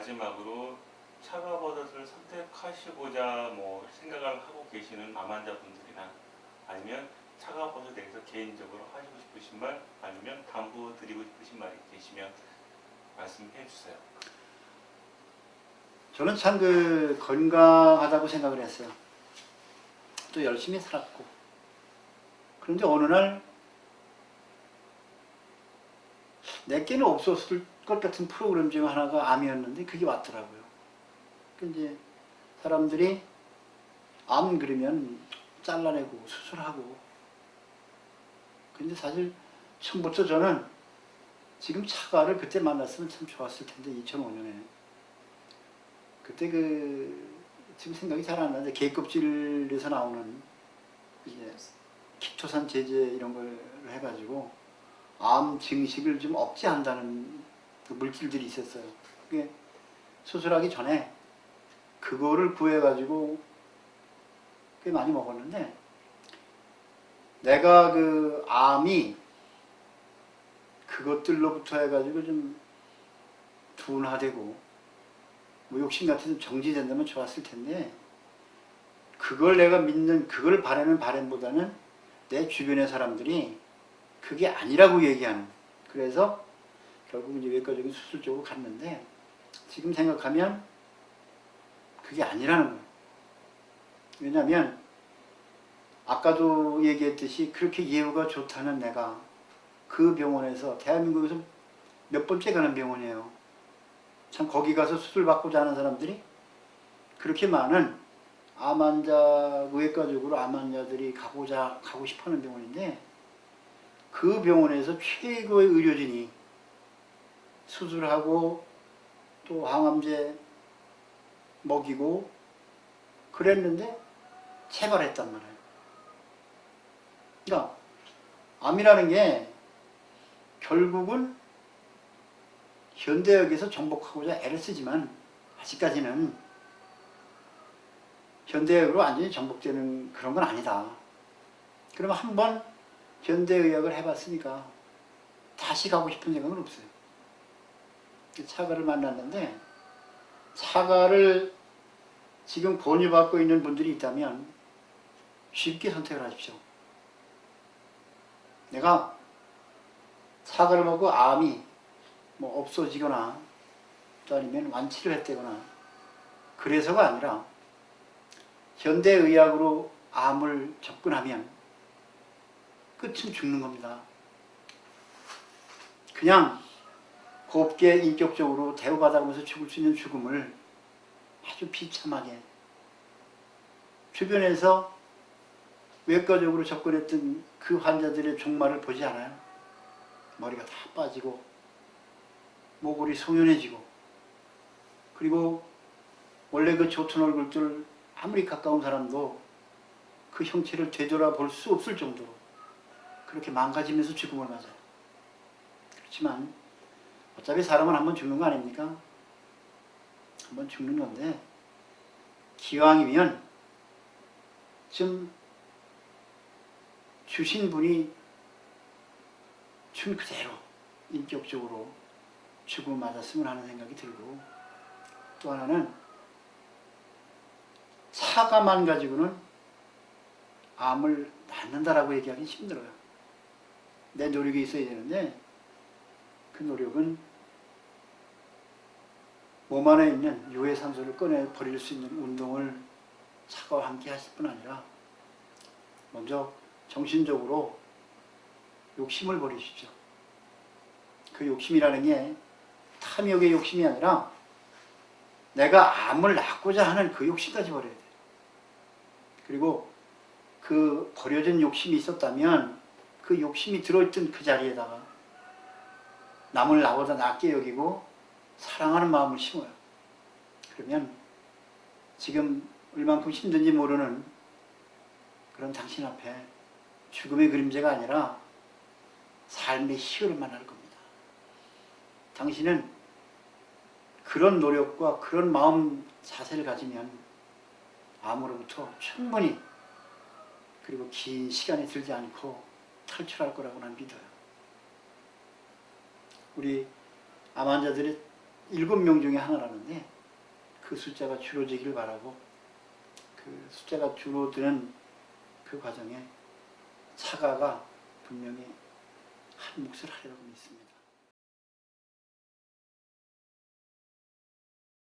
마지막으로 차가버섯을 선택하시고자 뭐 생각을 하고 계시는 암환자분들이나 아니면 차가버섯에 대해서 개인적으로 하시고 싶으신 말 아니면 당부 드리고 싶으신 말이 계시면 말씀해 주세요. 저는 참 그 건강하다고 생각을 했어요. 또 열심히 살았고. 그런데 어느 날 내게는 없었을 것 같은 프로그램 중 하나가 암이었는데 그게 왔더라고요. 그 이제 사람들이 암 그러면 잘라내고 수술하고. 근데 사실 처음부터 저는 지금 차가를 그때 만났으면 참 좋았을 텐데 2005년에 그때 그 지금 생각이 잘 안 나는데 개껍질에서 나오는 이제 키토산 제제 이런 걸 해가지고 암 증식을 좀 억제한다는 그 물질들이 있었어요. 그게 수술하기 전에 그거를 구해가지고 꽤 많이 먹었는데 내가 그 암이 그것들로부터 해가지고 좀 둔화되고 뭐 욕심 같은 좀 정지된다면 좋았을 텐데 그걸 내가 믿는 그걸 바라는 바람보다는 내 주변의 사람들이 그게 아니라고 얘기하는 그래서 결국 이제 외과적인 수술 쪽으로 갔는데 지금 생각하면 그게 아니라는 거예요. 왜냐하면 아까도 얘기했듯이 그렇게 예후가 좋다는 내가 그 병원에서 대한민국에서 몇 번째 가는 병원이에요. 참 거기 가서 수술 받고자 하는 사람들이 그렇게 많은 암 환자 의학과적으로 암 환자들이 가고자 가고 싶어하는 병원인데 그 병원에서 최고의 의료진이 수술하고 또 항암제 먹이고 그랬는데 체발했단 말이에요. 그러니까 암이라는 게 결국은 현대역에서 정복하고자 애를 쓰지만 아직까지는 현대의학으로 완전히 정복되는 그런 건 아니다. 그러면 한번 현대의학을 해봤으니까 다시 가고 싶은 생각은 없어요. 차가를 만났는데 차가를 지금 권유받고 있는 분들이 있다면 쉽게 선택을 하십시오. 내가 사과를 먹고 암이 뭐 없어지거나 또 아니면 완치를 했다거나 그래서가 아니라 현대의학으로 암을 접근하면 끝은 죽는 겁니다. 그냥 곱게 인격적으로 대우받아가면서 죽을 수 있는 죽음을 아주 비참하게 주변에서 외과적으로 접근했던 그 환자들의 종말을 보지 않아요. 머리가 다 빠지고 목골이 송연해지고 그리고 원래 그 좋던 얼굴들 아무리 가까운 사람도 그 형체를 되돌아볼 수 없을 정도로 그렇게 망가지면서 죽음을 맞아요. 그렇지만 어차피 사람은 한번 죽는 거 아닙니까? 한번 죽는 건데 기왕이면 좀 주신 분이 준 그대로 인격적으로 죽음을 맞았으면 하는 생각이 들고 또 하나는 사과만 가지고는 암을 낫는다라고 얘기하기 힘들어요. 내 노력이 있어야 되는데 그 노력은 몸 안에 있는 유해산소를 꺼내 버릴 수 있는 운동을 사과와 함께 하실 뿐 아니라 먼저 정신적으로 욕심을 버리십시오. 그 욕심이라는 게 탐욕의 욕심이 아니라 내가 암을 낳고자 하는 그 욕심까지 버려야 돼요. 그리고 그 버려진 욕심이 있었다면 그 욕심이 들어있던 그 자리에다가 남을 나보다 낫게 여기고 사랑하는 마음을 심어요. 그러면 지금 얼만큼 힘든지 모르는 그런 당신 앞에 죽음의 그림자가 아니라 삶의 희열을 만날 겁니다. 당신은 그런 노력과 그런 마음 자세를 가지면 암으로부터 충분히 그리고 긴 시간이 들지 않고 탈출할 거라고 난 믿어요. 우리 암 환자들이 일곱 명 중에 하나라는데 그 숫자가 줄어지기를 바라고 그 숫자가 줄어드는 그 과정에 차가가 분명히 한 몫을 하리라고 믿습니다.